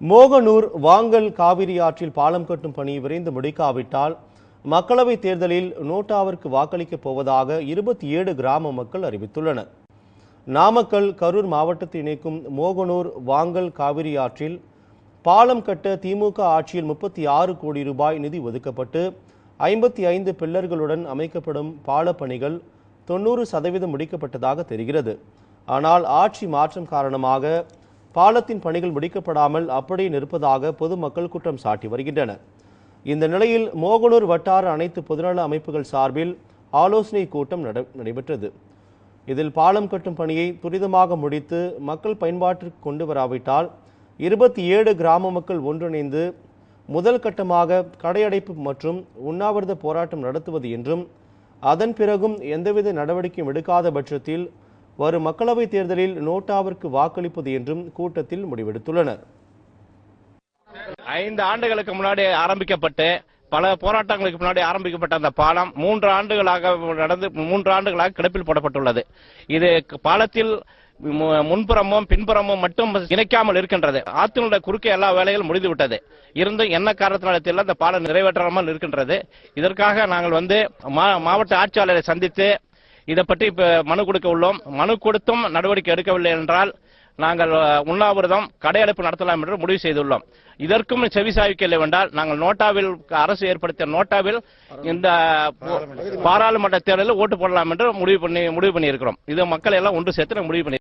மோகனூர் வாங்கல் காவிரி ஆற்றில் பாலம் கட்டும் பணி விரைந்து முடிக்காவிட்டால் மக்களவைத் தேர்தலில் நோட்டாவிற்கு வாக்களிக்கப் போவதாக இருபத்தி ஏழு கிராம மக்கள் அறிவித்துள்ளனர். நாமக்கல் கரூர் மாவட்டத்தை இணைக்கும் மோகனூர் வாங்கல் காவிரி ஆற்றில் பாலம் கட்ட திமுக ஆட்சியில் முப்பத்தி ஆறு கோடி ரூபாய் நிதி ஒதுக்கப்பட்டு ஐம்பத்தி ஐந்து பில்லர்களுடன் அமைக்கப்படும் பாலப்பணிகள் தொண்ணூறு சதவீதம் முடிக்கப்பட்டதாக தெரிகிறது. ஆனால் ஆட்சி மாற்றம் காரணமாக பாலத்தின் பணிகள் முடிக்கப்படாமல் அப்படியே நிற்பதாக பொதுமக்கள் குற்றம் சாட்டி வருகின்றனர். இந்த நிலையில் மோகனூர் வட்டார அனைத்து பொதுநல அமைப்புகள் சார்பில் ஆலோசனை கூட்டம் நட நடைபெற்றது. இதில் பாலம் கட்டும் பணியை துரிதமாக முடித்து மக்கள் பயன்பாட்டிற்கு கொண்டு வராவிட்டால் இருபத்தி ஏழு கிராம மக்கள் ஒன்றிணைந்து முதல் கட்டமாக கடையடைப்பு மற்றும் உண்ணாவிரத போராட்டம் நடத்துவது என்றும் அதன் பிறகும் எந்தவித நடவடிக்கையும் எடுக்காத பட்சத்தில் வரும் மக்களவைத் தேர்தலில் நோட்டாவிற்கு வாக்களிப்பது என்றும் கூட்டத்தில் முடிவெடுத்துள்ளனர். ஐந்து ஆண்டுகளுக்கு முன்னாடி ஆரம்பிக்கப்பட்டு பல போராட்டங்களுக்கு முன்னாடி ஆரம்பிக்கப்பட்ட அந்த பாலம் மூன்று ஆண்டுகளாக நடந்து மூன்று ஆண்டுகளாக கிடப்பில் போடப்பட்டுள்ளது. இது பாலத்தில் முன்புறமும் பின்புறமும் மட்டும் இணைக்காமல் இருக்கின்றது. ஆத்தினுடைய குறுக்கே எல்லா வேலைகளும் முடிந்து விட்டது இருந்தும் என்ன காரணத்தினால தெரியல அந்த பாலம் நிறைவேற்றாமல் இருக்கின்றது. இதற்காக நாங்கள் வந்து மா- மாவட்ட ஆட்சியாளரை சந்தித்து இதை பற்றி இப்ப மனு கொடுக்க உள்ளோம். மனு கொடுத்தும் நடவடிக்கை எடுக்கவில்லை என்றால் நாங்கள் உண்ணாவிரதம் கடையடைப்பு நடத்தலாம் என்று முடிவு செய்துள்ளோம். இதற்கும் செவி சாய்க்கவில்லை என்றால் நாங்கள் நோட்டாவில் அரசு ஏற்படுத்திய நோட்டாவில் இந்த பாராளுமன்ற தேர்தலில் ஓட்டு போடலாம் என்று முடிவு பண்ணி முடிவு பண்ணி இருக்கிறோம் இது மக்கள் எல்லாம் ஒன்று சேர்த்து நாங்கள் முடிவு பண்ணி